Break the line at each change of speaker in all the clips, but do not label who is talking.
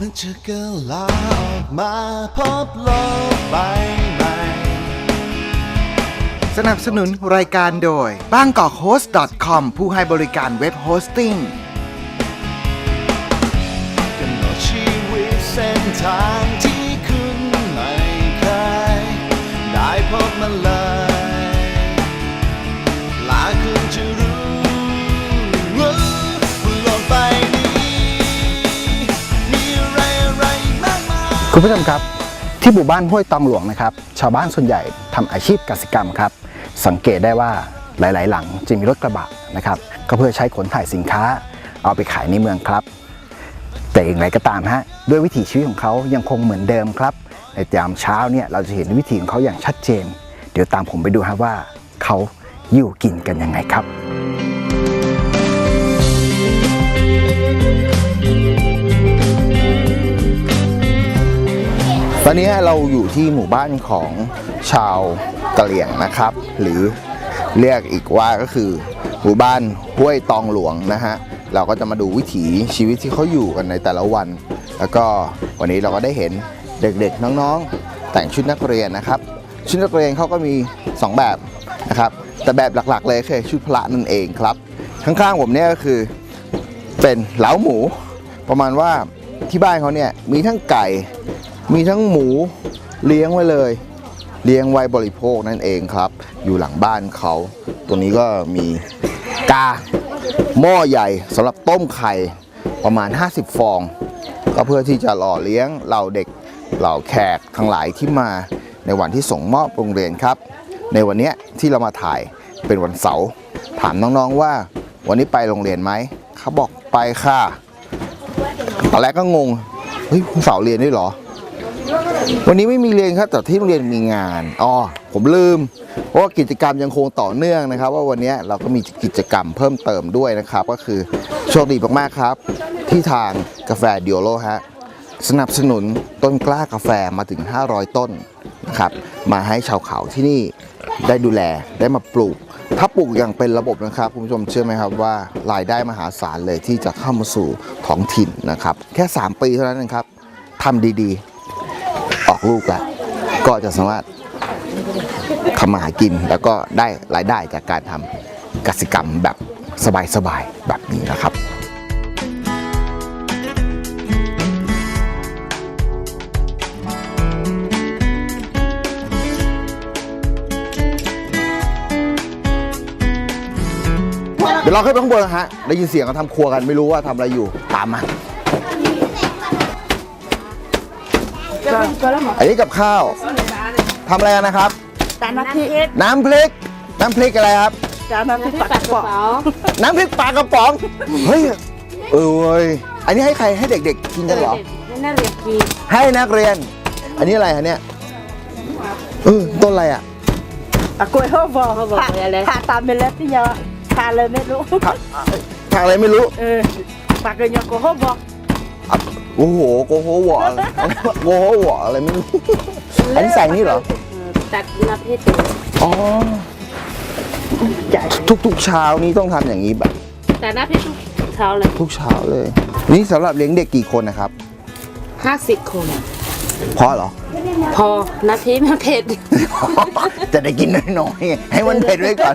มันจะกลาออกมาพบโลกใบใหม่
สนับสนุนรายการโดย b a n g k o k h o s t .com ผู้ให้บริการเว็บโฮสติ้ง
กำหนดชีวิตเส้นทางที่คุณไม่เคยได้พบมันเลย คุณ
ผู้ชมครับ ที่หมู่บ้านห้วยตองหลวงนะครับ ชาวบ้านส่วนใหญ่ทำอาชีพกสิกรรมครับ สังเกตได้ว่าหลาย ๆ หลังจะมีรถกระบะนะครับ ก็เพื่อใช้ขนถ่ายสินค้า เอาไปขายในเมืองครับ แต่อย่างไรก็ตามฮะด้วยวิถีชีวิตของเขายังคงเหมือนเดิมครับ ในยามเช้าเนี่ยเราจะเห็นวิถีของเขาอย่างชัดเจน เดี๋ยวตามผมไปดูฮะว่าเขาอยู่กินกันยังไงครับ ตอนนี้เราอยู่ที่หมู่บ้านของชาวกะเหรี่ยงนะครับ หรือเรียกอีกว่าก็คือหมู่บ้านห้วยตองหลวงนะฮะเราก็จะมาดูวิถีชีวิตที่เขาอยู่กันในแต่ละวัน แล้วก็วันนี้เราก็ได้เห็นเด็กๆน้องๆ แต่งชุดนักเรียนนะครับ ชุดนักเรียนเขาก็มี 2 แบบนะครับแต่แบบหลักๆ เลยคือชุดพละนั่นเองครับข้างๆผมเนี่ยก็คือเป็นเหลาหมู ประมาณว่าที่บ้านเขาเนี่ยมีทั้งไก่ มีทั้งหมูเลี้ยงไว้เลย เลี้ยงไว้บริโภคนั่นเองครับ อยู่หลังบ้านเขาตรงนี้ก็มีกาหม้อใหญ่สำหรับต้มไข่ประมาณ 50 ฟอง ก็เพื่อที่จะหล่อเลี้ยงเหล่าเด็กเหล่าแขกทั้งหลายที่มาในวันที่ส่งมอบโรงเรียนครับ ในวันนี้ที่เรามาถ่ายเป็นวันเสาร์ถามน้องๆว่าวันนี้ไปโรงเรียนไหมเขาบอกไปค่ะตอนแรกก็งงเฮ้ยเสาร์เรียนด้วยเหรอ วันนี้ไม่มีเรียนครับแต่ที่โรงเรียนมีงานอ๋อผมลืมเพราะว่ากิจกรรมยังคงต่อเนื่องนะครับ ว่าวันนี้เราก็มีกิจกรรมเพิ่มเติมด้วยนะครับ ก็คือโชคดีมากๆครับ ที่ทางกาแฟดิโอโลฮะสนับสนุนต้นกล้ากาแฟมาถึง 500 ต้นนะครับมาให้ชาวเขาที่นี่ได้ดูแลได้มาปลูก ถ้าปลูกอย่างเป็นระบบนะครับคุณผู้ชมเชื่อไหมครับว่ารายได้มหาศาลเลยที่จะเข้ามาสู่ท้องถิ่นนะครับ แค่ 3 ปีเท่านั้นเองครับทำดีๆ ลูกล้วก็จะสามารถทำมาหากินแล้วก็ได้รายได้จากการทำกสิกรรมแบบสบายๆแบบนี้นะครับเดี๋ยวเราขึ้นไปข้างบนนะฮะ ได้ยินเสียงเขาทำครัวกันไม่รู้ว่าทำอะไรอยู่ ตามมา อันนี้กับข้าวทำอะไรกันนะครับ
จานน้ำพริก
น้ำพริก น้ำพริกอะไรครับ
จานน้ำพริกปลากระป๋อง
น้ำพริกปลากระป๋อง เฮ้ย เออเว้ยอันนี้ให้ใครให้เด็กๆกินกันเหรอ
น่าเรียกกี
ให้นักเรียน อันนี้อะไรฮะเนี่ยเออต้นอะไรอะ
ตะกล้วยเขาบอกเขาบอกอะไรผ่าตามไปแล้วที่ยาผ่าเลยไม่รู้
ผักผักอะไรไม่รู้
เออปากเกยอก็เขาบอก
อะ โอ้โหโกโหหวออะไรโกโหหวออะไรไม่รู้อันนี้ใส่นี่เหรอ
ตัดน้ำพริก
อ๋อทุกๆเช้านี้ต้องทำอย่างนี้แบบ
แต่น้ำพริกทุกเช้าเลย
ทุกเช้าเลย นี่สำหรับเลี้ยงเด็กกี่คนนะครับ
ห้าสิบคน
พอเหรอ
พอน้ำพริกมันเผ็ด
จะได้กินน้อยๆให้มันเผ็ดไว้ก่อน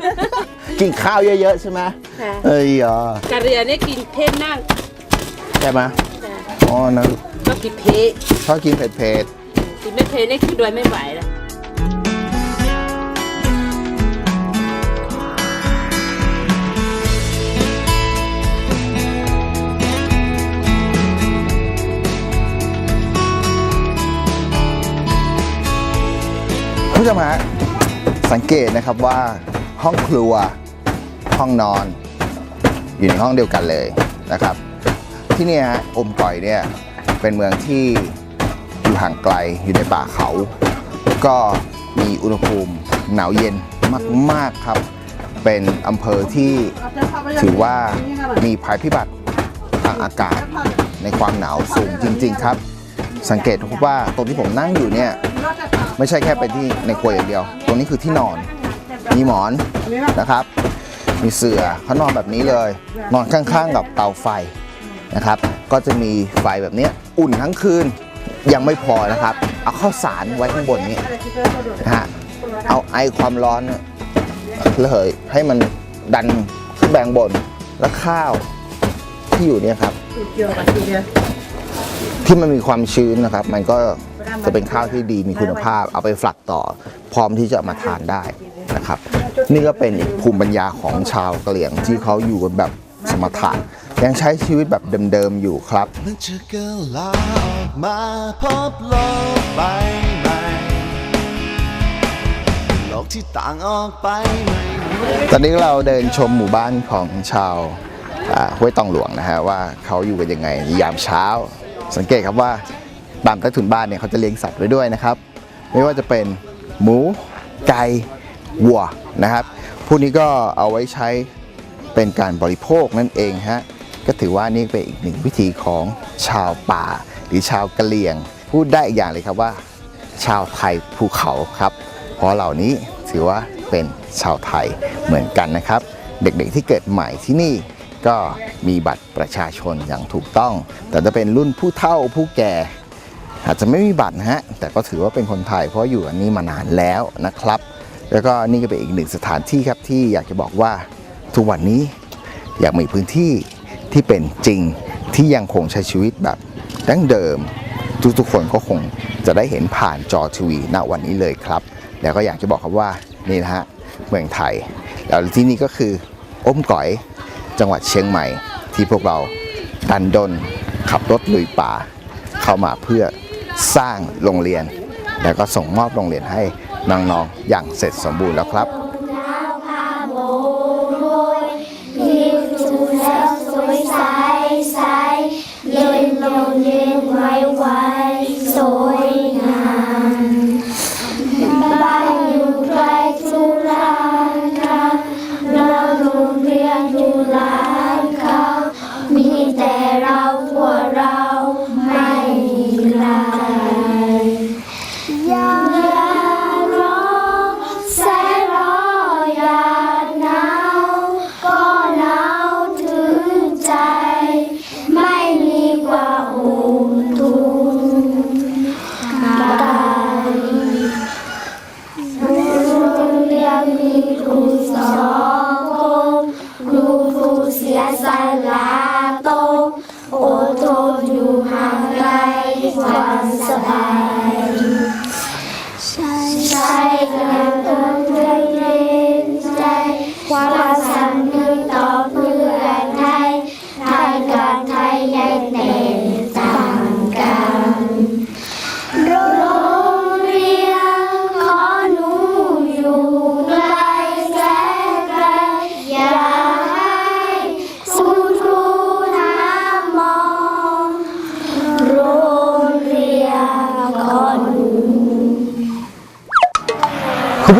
กินข้าวเยอะๆใช่ไหม
ค่ะ
เอ้ยอะ
กะเรียนี่กินเผ็ดนั่ง
ใช่ไหม อ๋อนะ
ก็กินเผ็ด
ชอบกินเผ็ด
กินไม่เผ็ดนี่คือด้วยไม่ไหวแล้ว
ๆผู้ชมฮะสังเกตนะครับว่าห้องครัวห้องนอน อยู่ในห้องเดียวกันเลยนะครับ ที่นี่ฮะอมก่อยเนี่ยเป็นเมืองที่อยู่ห่างไกลอยู่ในป่าเขา ก็มีอุณหภูมิหนาวเย็นมาก ๆ ครับ เป็นอำเภอที่ถือว่ามีภัยพิบัติทางอากาศในความหนาวสูงจริง ๆ ครับ สังเกตพบว่าตรงที่ผมนั่งอยู่เนี่ยไม่ใช่แค่เป็นที่ในครัวอย่างเดียว ตรงนี้คือที่นอน มีหมอนนะครับ มีเสื่อเขานอนแบบนี้เลย นอนข้างๆกับเตาไฟ
นะครับ ก็จะมีไฟแบบเนี้ยอุ่นทั้งคืนยังไม่พอนะครับ เอาข้าวสารไว้ข้างบนนี้นะฮะเอาไอความร้อนเนี่ยระเหยให้มันดันขึ้นแบงบนแล้วข้าวที่อยู่เนี่ยครับ ที่มันมีความชื้นนะครับ มันก็จะเป็นข้าวที่ดีมีคุณภาพ เอาไปฝักต่อ พร้อมที่จะเอามาทานได้นะครับ นี่ก็เป็นอีกภูมิปัญญาของชาวกะเหรี่ยงที่เขาอยู่กันแบบสมถะ ยังใช้ชีวิตแบบเดิมๆอยู่ครับ
มันจะเกิดลาออกมาพบโลกใบใหม่โลกที่ต่างออกไปไม่เหมือน
ตอนนี้เราเดินชมหมู่บ้านของชาวอ่าห้วยตองหลวงนะฮะว่าเขาอยู่กันยังไงยามเช้า สังเกตครับว่าตามใต้ถุนบ้านเนี่ยเขาจะเลี้ยงสัตว์ไว้ด้วยนะครับ ไม่ว่าจะเป็นหมูไก่วัวนะครับ พวกนี้ก็เอาไว้ใช้เป็นการบริโภคนั่นเองฮะ ก็ถือว่านี่เป็นอีกหนึ่งวิธีของชาวป่า หรือชาวกะเหรี่ยง พูดได้อีกอย่างเลยครับว่า ชาวไทยภูเขาครับ เพราะเหล่านี้ถือว่าเป็นชาวไทยเหมือนกันนะครับ เด็กๆที่เกิดใหม่ที่นี่ก็มีบัตรประชาชนอย่างถูกต้อง แต่จะเป็นรุ่นผู้เฒ่าผู้แก่อาจจะไม่มีบัตรนะฮะ แต่ก็ถือว่าเป็นคนไทยเพราะอยู่อันนี้มานานแล้วนะครับ แล้วก็นี่ก็เป็นอีกหนึ่งสถานที่ครับที่อยากจะบอกว่าทุกวันนี้อยากมีพื้นที่ ที่เป็นจริงที่ยังคงใช้ชีวิตแบบดั้งเดิม ทุกๆคนก็คงจะได้เห็นผ่านจอทีวีณวันนี้เลยครับ แล้วก็อยากจะบอกครับว่านี่นะฮะเมืองไทย แล้วที่นี่ก็คืออ้มก๋อยจังหวัดเชียงใหม่ ที่พวกเราดันดนขับรถลุยป่า เข้ามาเพื่อสร้างโรงเรียน แล้วก็ส่งมอบโรงเรียนให้น้องๆอย่างเสร็จสมบูรณ์แล้วครับ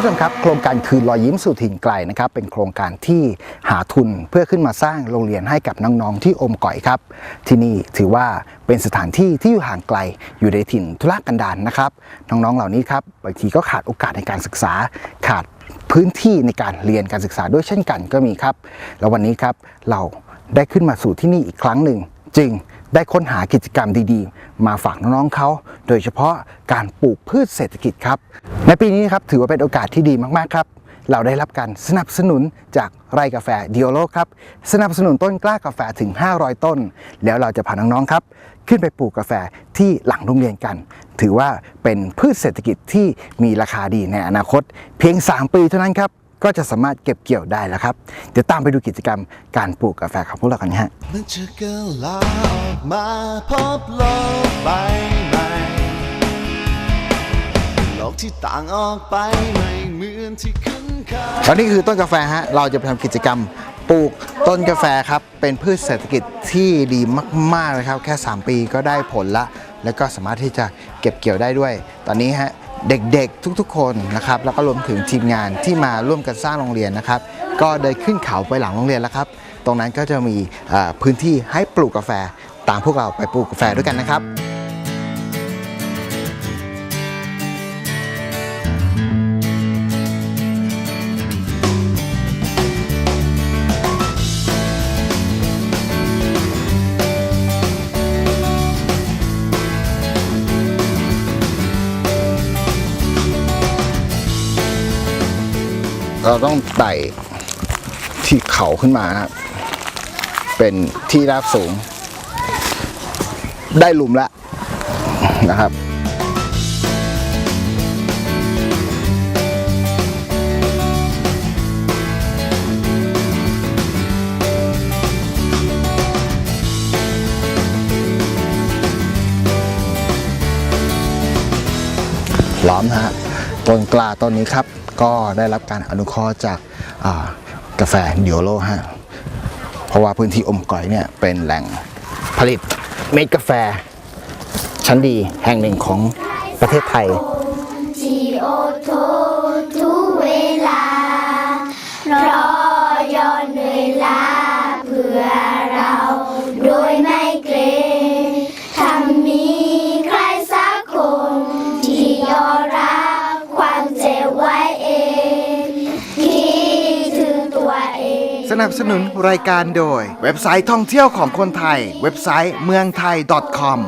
ผู้ชมครั
บโครงการคืนรอยยิ้มสู่ถิ่นไกลนะครับเป็นโครงการที่หาทุนเพื่อขึ้นมาสร้างโรงเรียนให้กับน้องๆที่อมก่อยครับ ที่นี่ถือว่าเป็นสถานที่ที่อยู่ห่างไกลอยู่ในถิ่นทุรกันดารนะครับน้องๆเหล่านี้ครับบางทีก็ขาดโอกาสในการศึกษาขาดพื้นที่ในการเรียนการศึกษาด้วยเช่นกันก็มีครับ แล้ววันนี้ครับเราได้ขึ้นมาสู่ที่นี่อีกครั้งหนึ่ง จึง ได้ค้นหากิจกรรมดีๆ มาฝากน้องๆเขา โดยเฉพาะการปลูกพืชเศรษฐกิจครับ ในปีนี้ครับถือว่าเป็นโอกาสที่ดีมากๆครับ เราได้รับการสนับสนุนจากไร่กาแฟดิโอโลครับ สนับสนุนต้นกล้ากาแฟถึง 500 ต้น แล้วเราจะพาน้องๆครับ ขึ้นไปปลูกกาแฟที่หลังโรงเรียนกัน ถือว่าเป็นพืชเศรษฐกิจที่มีราคาดีในอนาคต เพียง 3 ปีเท่านั้นครับ ก็จะสามารถเก็บเกี่ยวได้แล้วครับ เดี๋ยวตามไปดูกิจกรรมการปลูกกาแฟของพวกเรากันฮะ
มันจะเกิดลาออกมาพบโลกใบใหม่โลกที่ต่างออกไปไม่เหมือนที่คุ้นเคย
แล้วนี่คือต้นกาแฟฮะเราจะไปทำกิจกรรมปลูกต้นกาแฟครับ เป็นพืชเศรษฐกิจที่ดีมากๆเลยครับ แค่ 3 ปีก็ได้ผลละ แล้วก็สามารถที่จะเก็บเกี่ยวได้ด้วย ตอนนี้ฮะ เด็กๆทุกๆคนนะครับแล้วก็รวมถึงทีมงานที่มาร่วมกันสร้างโรงเรียนนะครับ ก็เดินขึ้นเขาไปหลังโรงเรียนแล้วครับ ตรงนั้นก็จะมีพื้นที่ให้ปลูกกาแฟตามพวกเราไปปลูกกาแฟด้วยกันนะครับ เราต้องไต่ที่เขาขึ้นมานะครับ เป็นที่ราบสูง ได้หลุมแล้วนะครับล้อมฮะต้นกล้าต้นนี้ครับ ก็ได้รับการอนุเคราะห์จากกาแฟดิโอโลฮะเพราะว่าพื้นที่อมก๋อยเนี่ยเป็นแหล่งผลิตเม็ดกาแฟ ชั้นดีแห่งหนึ่งของประเทศไทย
ที่อดทนทุกเวลา สนับ
สนุนรายการโดย เว็บไซต์ท่องเที่ยวของคนไทย เว็บไซต์เมืองไทย .com